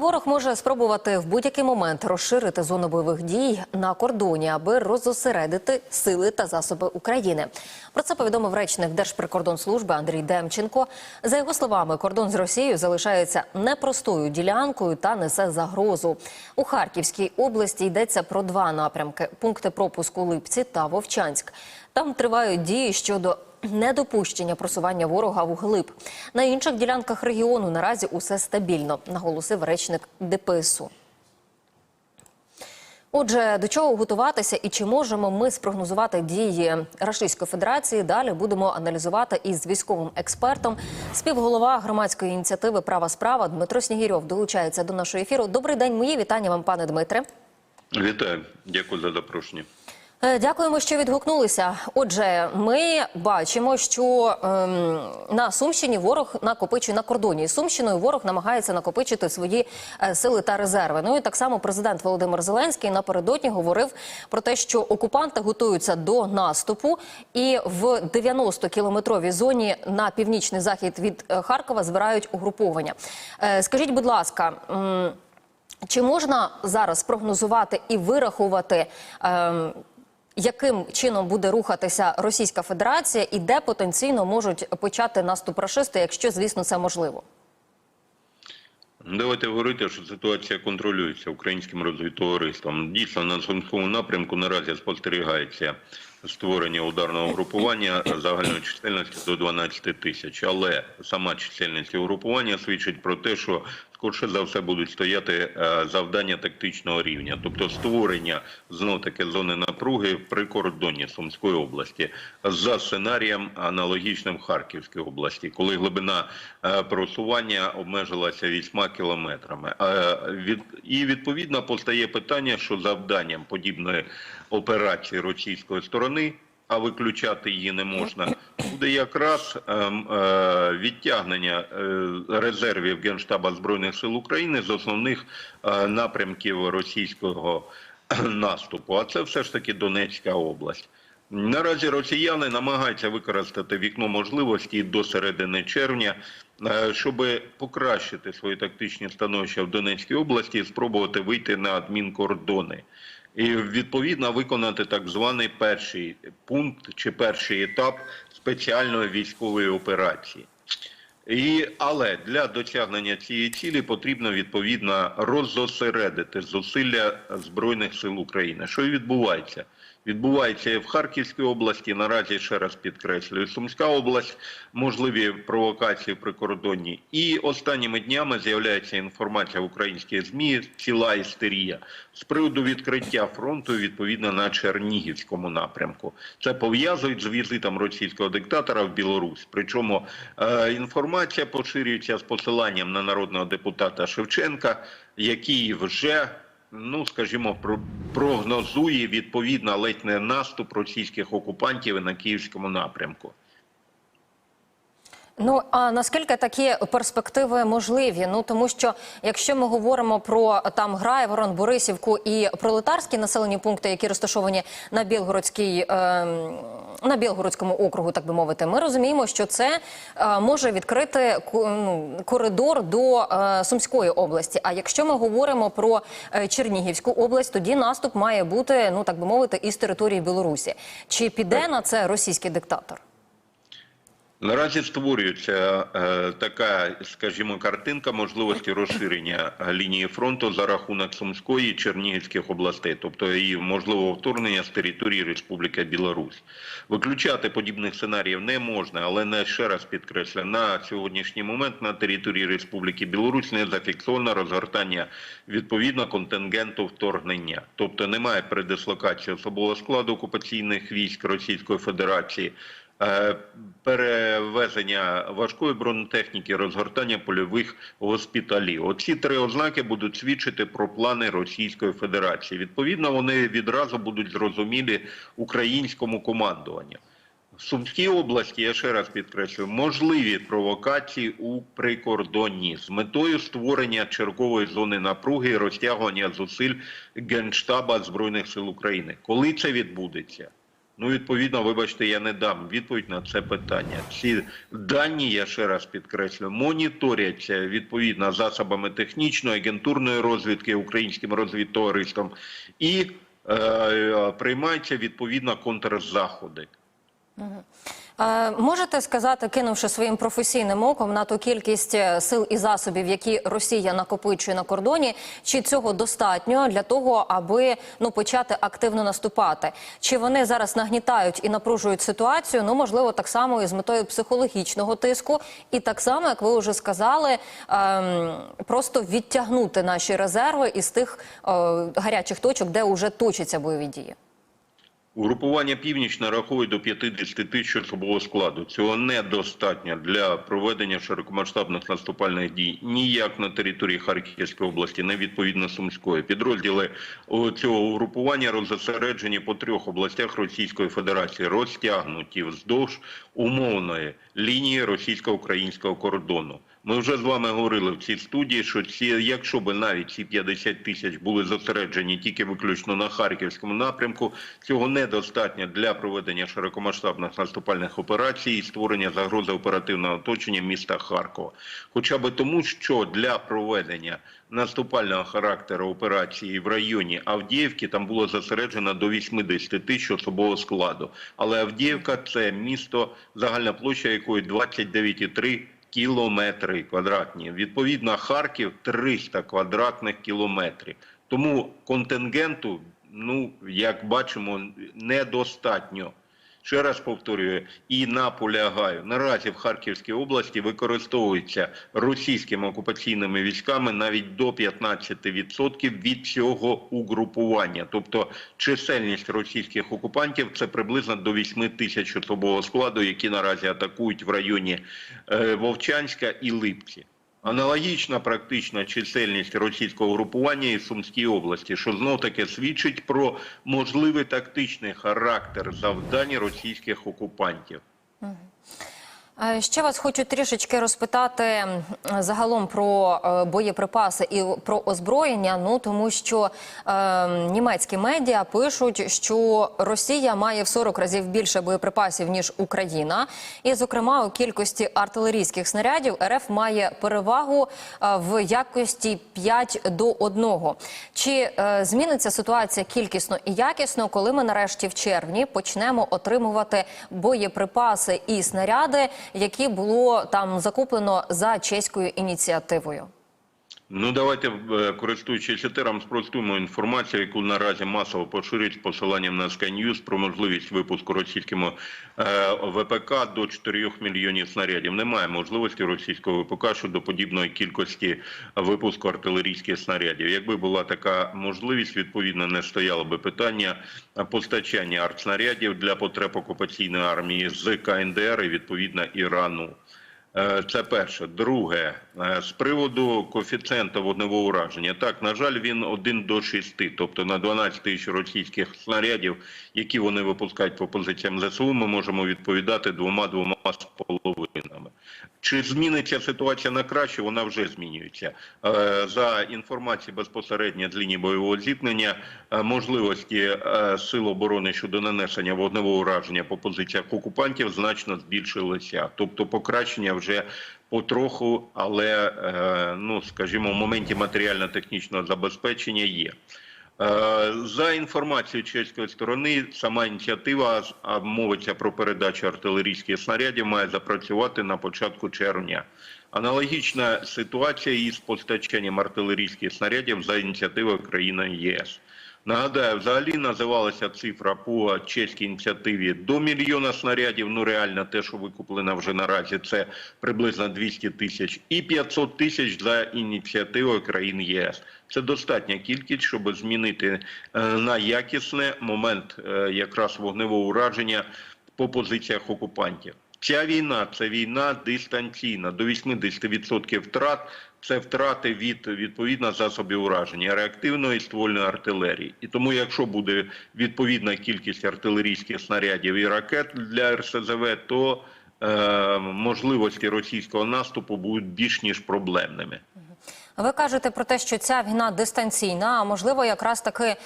Ворог може спробувати в будь-який момент розширити зону бойових дій на кордоні, аби розосередити сили та засоби України. Про це повідомив речник Держприкордонслужби Андрій Демченко. За його словами, кордон з Росією залишається непростою ділянкою та несе загрозу. У Харківській області йдеться про два напрямки: пункти пропуску Липці та Вовчанськ. Там тривають дії щодо недопущення просування ворога вглиб. На інших ділянках регіону наразі усе стабільно, наголосив речник ДПСУ. Отже, до чого готуватися і чи можемо ми спрогнозувати дії Російської Федерації? Далі будемо аналізувати із військовим експертом. Співголова громадської ініціативи Права справа Дмитро Снігірьов долучається до нашого ефіру. Добрий день, мої вітання вам, пане Дмитре. Вітаю, дякую за запрошення. Е, Дякуємо, що відгукнулися. Отже, ми бачимо, що ем, на Сумщині ворог накопичує на кордоні. З Сумщиною ворог намагається накопичити свої е, сили та резерви. Ну і так само президент Володимир Зеленський напередодні говорив про те, що окупанти готуються до наступу, і в 90-кілометровій зоні на північний захід від е, Харкова збирають угруповання. Е, скажіть, будь ласка. м, чи можна зараз прогнозувати і вирахувати, ем, яким чином буде рухатися Російська Федерація і де потенційно можуть почати наступ рашисти, якщо, звісно, це можливо? Давайте говорити, що ситуація контролюється українським розвідтовариством. Дійсно, на Сумському напрямку наразі спостерігається створення ударного групування загальної чисельності до 12 тисяч. Але сама чисельність угрупування свідчить про те, що скорше за все будуть стояти е, завдання тактичного рівня, тобто створення знов таки зони напруги при кордоні Сумської області за сценарієм аналогічним Харківській області, коли глибина е, просування обмежилася 8 кілометрами. Е, і відповідно постає питання, що завданням подібної операції російської сторони. А виключати її не можна, буде якраз ем, е, відтягнення е, резервів Генштаба Збройних сил України з основних е, напрямків російського наступу. А це все ж таки Донецька область. Наразі росіяни намагаються використати вікно можливості до середини червня, щоб покращити свої тактичні становища в Донецькій області і спробувати вийти на адмінкордони. І відповідно виконати так званий перший пункт чи перший етап спеціальної військової операції. І, але для досягнення цієї цілі потрібно відповідно роззосередити зусилля Збройних сил України. Що і відбувається? Відбувається і в Харківській області. Наразі ще раз підкреслюю, Сумська область, можливі провокації при кордоні. І останніми днями з'являється інформація в українських змі, ціла істерія з приводу відкриття фронту відповідно на Чернігівському напрямку. Це пов'язують з візитом російського диктатора в Білорусь. Причому е, інформація поширюється з посиланням на народного депутата Шевченка, який вже ну скажімо, про- прогнозує відповідно ледь не наступ російських окупантів на київському напрямку. Ну а наскільки такі перспективи можливі? Ну тому що якщо ми говоримо про там Грайворон, Борисівку і пролетарські населені пункти, які розташовані на Білгородській. ем, на Білгородському округу, так би мовити, ми розуміємо, що це е, може відкрити ну, коридор до е, Сумської області. А якщо ми говоримо про е, Чернігівську область, тоді наступ має бути, ну так би мовити, із території Білорусі. Чи піде на це російський диктатор? Наразі створюється е, така, скажімо, картинка можливості розширення е, лінії фронту за рахунок Сумської і Чернігівських областей, тобто і можливого вторгнення з території Республіки Білорусь. Виключати подібних сценаріїв не можна, але не ще раз підкреслю, на сьогоднішній момент на території Республіки Білорусь не зафіксовано розгортання відповідно контингенту вторгнення, тобто немає передислокації особового складу окупаційних військ Російської Федерації. Е, перевезення важкої бронетехніки, розгортання польових госпіталів. Оці три ознаки будуть свідчити про плани Російської Федерації. Відповідно, вони відразу будуть зрозумілі українському командуванню. В Сумській області, я ще раз підкреслюю, можливі провокації у прикордонні з метою створення чергової зони напруги і розтягування зусиль Генштаба Збройних сил України. Коли це відбудеться? Ну, відповідно, вибачте, я не дам відповідь на це питання. Ці дані, я ще раз підкреслю, моніторяться відповідно засобами технічної агентурної розвідки українським розвідтовариством і е, приймаються відповідно контрзаходи. Е, Можете сказати, кинувши своїм професійним оком на ту кількість е, сил і засобів, які Росія накопичує на кордоні, чи цього достатньо для того, аби ну почати активно наступати? Чи вони зараз нагнітають і напружують ситуацію? Ну можливо, так само і з метою психологічного тиску, і так само, як ви вже сказали, ем, просто відтягнути наші резерви із тих е, гарячих точок, де вже точаться бойові дії. Угрупування північ нараховує до 50 тисяч особового складу. Цього недостатньо для проведення широкомасштабних наступальних дій ніяк на території Харківської області, не відповідно Сумської. Підрозділи цього угрупування розосереджені по трьох областях Російської Федерації, розтягнуті вздовж умовної лінії російсько-українського кордону. Ми вже з вами говорили в цій студії, що ці, якщо б навіть ці 50 тисяч були зосереджені тільки виключно на харківському напрямку, цього недостатньо для проведення широкомасштабних наступальних операцій і створення загрози оперативного оточення міста Харкова. Хоча б тому, що для проведення наступального характеру операції в районі Авдіївки там було зосереджено до 80 тисяч особового складу. Але Авдіївка це місто, загальна площа якої 29,3 кілометри квадратні. Відповідно, Харків 300 квадратних кілометрів. Тому контингенту, ну як бачимо, недостатньо. Ще раз повторюю і наполягаю. Наразі в Харківській області використовується російськими окупаційними військами навіть до 15% від цього угрупування. Тобто чисельність російських окупантів це приблизно до 8 тисяч особового складу, які наразі атакують в районі е, Вовчанська і Липці. Аналогічна практична чисельність російського групування і Сумській області, що знов таки свідчить про можливий тактичний характер завдань російських окупантів. Е, Ще вас хочу трішечки розпитати загалом про е, боєприпаси і про озброєння. Ну тому що е, німецькі медіа пишуть, що Росія має в 40 разів більше боєприпасів ніж Україна, і зокрема у кількості артилерійських снарядів РФ має перевагу е, в якості 5 до 1. Чи е, зміниться ситуація кількісно і якісно, коли ми нарешті в червні почнемо отримувати боєприпаси і снаряди? Які було там закуплено за чеською ініціативою. Ну давайте, е, користуючись етером, спростуємо інформацію, яку наразі масово поширюють з посиланням на Sky News про можливість випуску російськими е, ВПК до 4 мільйонів снарядів. Немає можливості російського ВПК щодо подібної кількості випуску артилерійських снарядів. Якби була така можливість, відповідно не стояло би питання постачання артснарядів для потреб окупаційної армії з КНДР і відповідно Ірану. Е, Це перше. Друге, з приводу коефіцієнта вогневого ураження. Так, на жаль, він 1 до 6, тобто на 12 тисяч російських снарядів, які вони випускають по позиціям ЗСУ, ми можемо відповідати двома-двома з половинами. Чи зміниться ситуація на краще? Вона вже змінюється. Е, За інформацією безпосередньо з лінії бойового зіткнення, е, можливості е, сил оборони щодо нанесення вогневого ураження по позиціях окупантів значно збільшилися. Тобто покращення вже потроху, але, е, ну, скажімо, в моменті матеріально-технічного забезпечення є. Е, За інформацією чеської сторони, сама ініціатива, мовиться про передачу артилерійських снарядів, має запрацювати на початку червня. Аналогічна ситуація із постачанням артилерійських снарядів за ініціативою країни ЄС. Нагадаю, взагалі називалася цифра по чеській ініціативі до мільйона снарядів. Ну реально, те, що викуплено вже наразі, це приблизно 200 тисяч, і 500 тисяч за ініціативою країн ЄС. Це достатня кількість, щоб змінити е, на якісне момент е, якраз вогневого ураження по позиціях окупантів. Ця війна це війна дистанційна. До 80% втрат це втрати від відповідно засобів ураження реактивної ствольної артилерії. І тому, якщо буде відповідна кількість артилерійських снарядів і ракет для РСЗВ, то е, можливості російського наступу будуть більш ніж проблемними. Ви кажете про те, що ця війна дистанційна, а можливо, якраз таки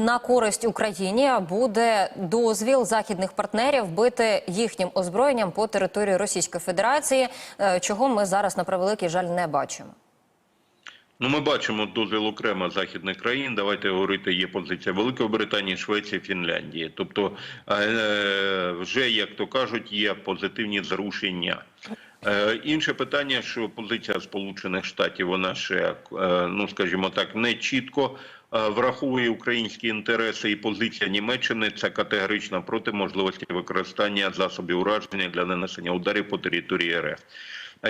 на користь Україні буде дозвіл західних партнерів бити їхнім озброєнням по території Російської Федерації, е, чого ми зараз на превеликий жаль не бачимо. Ну, ми бачимо дозвіл окремо західних країн. Давайте говорити, є позиція Великої Британії, Швеції, Фінляндії. Тобто, е, вже як то кажуть, є позитивні зрушення. Е, Інше питання, що позиція Сполучених Штатів, вона ще, е, ну скажімо так, не чітко е, враховує українські інтереси, і позиція Німеччини це категорично проти можливості використання засобів ураження для нанесення ударів по території РФ.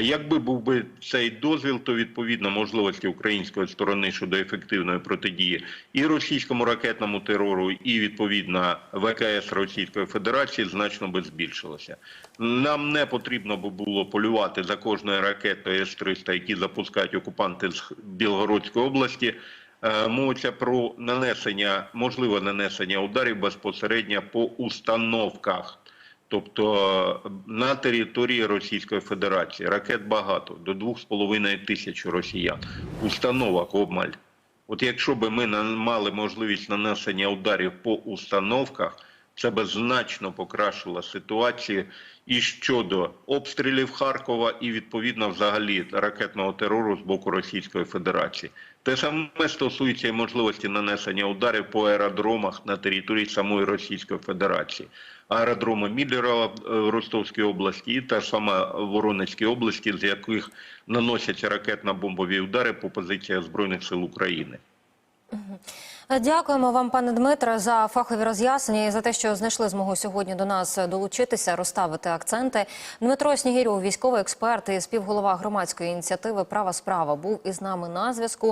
Якби був би цей дозвіл, то відповідно можливості української сторони щодо ефективної протидії і російському ракетному терору, і відповідно ВКС Російської Федерації значно би збільшилося. Нам не потрібно би було полювати за кожною ракетою С-300, які запускають окупанти з Білгородської області. Е, Мовиться про нанесення, можливе нанесення ударів безпосередньо по установках. Тобто е, на території Російської Федерації ракет багато до 2,5 тисяч росіян, установок обмаль. От якщо б ми мали можливість нанесення ударів по установках, це б значно покращило ситуацію і щодо обстрілів Харкова, і відповідно взагалі ракетного терору з боку Російської Федерації. Те саме стосується і можливості нанесення ударів по аеродромах на території самої Російської Федерації. Аеродроми Міллера в Ростовській області і та ж сама Воронезькій області, з яких наносяться ракетно-бомбові удари по позиціях Збройних сил України. Дякуємо вам, пане Дмитре, за фахові роз'яснення і за те, що знайшли змогу сьогодні до нас долучитися, розставити акценти. Дмитро Снігірьов, військовий експерт і співголова громадської ініціативи Права справа, був із нами на зв'язку.